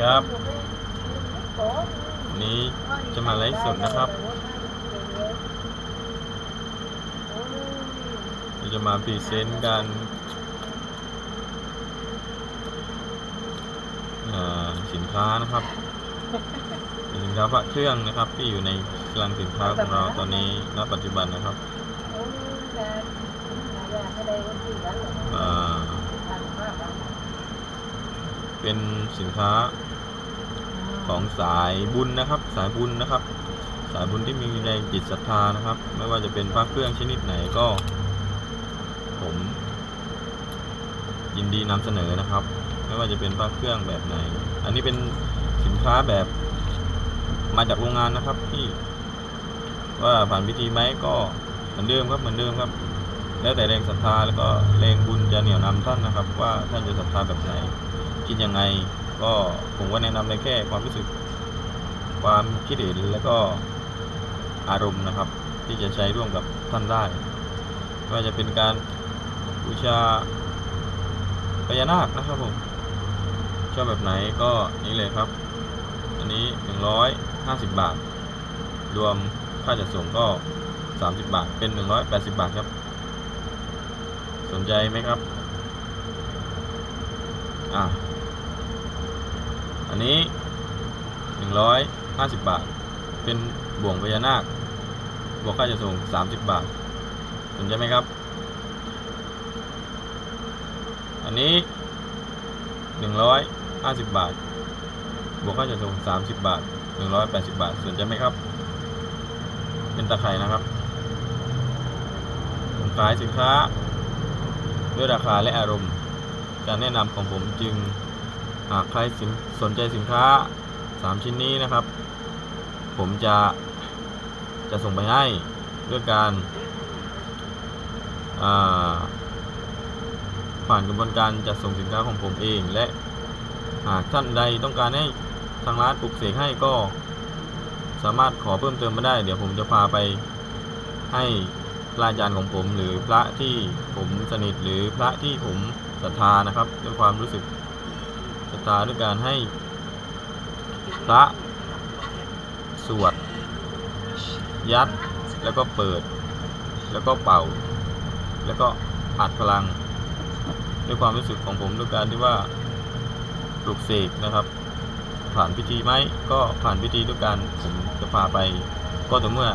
ครับ นี้จะมาไลฟ์สดนะครับ เราจะมาพรีเซนต์การอ่าสินค้านะครับสินค้าพระเครื่องนะครับ ที่อยู่ในคลังสินค้าของเราตอนนี้ณปัจจุบันนะครับอ่า เป็นสินค้าของสายบุญนะครับ สายบุญนะครับ สายบุญที่มีแรงจิตศรัทธานะครับ ไม่ว่าจะเป็นพระเครื่องชนิดไหนก็ ผม ยินดีนำเสนอนะครับ ไม่ว่าจะเป็นพระเครื่องแบบไหน อันนี้เป็นสินค้าแบบมาจากโรงงานนะครับที่ว่าผ่านพิธีไหมก็เหมือนเดิมครับเหมือนเดิมครับ แล้วแต่แรงศรัทธาแล้วก็แรงบุญจะเหนี่ยวนำท่านนะครับ ว่าท่านจะศรัทธาแบบไหน คิดยังไง ก็ผมก็แนะนำในแค่ความรู้สึก ความคิดเห็นแล้วก็อารมณ์นะครับ ที่จะใช้ร่วมกับท่านได้ไม่ว่าจะเป็นการบูชาพญานาคนะครับผมชอบแบบไหนก็นี่เลยครับ อันนี้ 150 บาท รวมค่าจัดส่งก็ 30 บาท เป็น 180 บาทครับ สนใจไหมครับ อ่า อันนี้ 150 บาท เป็นบ่วงพญานาคบวกค่าจะส่ง 30 บาทสนใจไหมครับ อันนี้ 150 บาท บวกค่าจะส่ง 30 บาท 180 บาทสนใจไหมครับ เป็นตะไคร่นะครับผมขายสินค้า ด้วยราคาและอารมณ์ การแนะนำของผมจึง หากใครสนสนใจสินค้า 3 ชิ้นนี้นะครับ ผมจะจะส่งไปให้ด้วยการาผ่านกระบวนการจัดส่งสินค้าของผมเอง และหากท่านใดต้องการให้ทางร้านปลุกเสกให้ก็สามารถขอเพิ่มเติมมาได้ เดี๋ยวผมจะพาไปให้พระอาจารย์ของผม หรือพระที่ผมสนิทหรือพระที่ผมศรัทธานะครับด้วยความรู้สึก ศรัทธาด้วยการให้พระสวด ยัด แล้วก็เปิด แล้วก็เป่า แล้วก็อัดพลัง ด้วยความรู้สึกของผมด้วยการที่ว่าปลุกเสกนะครับ ผ่านพิธีไหมก็ผ่านพิธีด้วยการผมจะพาไป ก็ต่อเมื่อ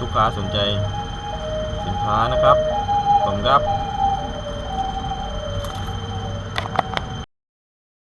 ลูกค้าสนใจสินค้านะครับผมครับ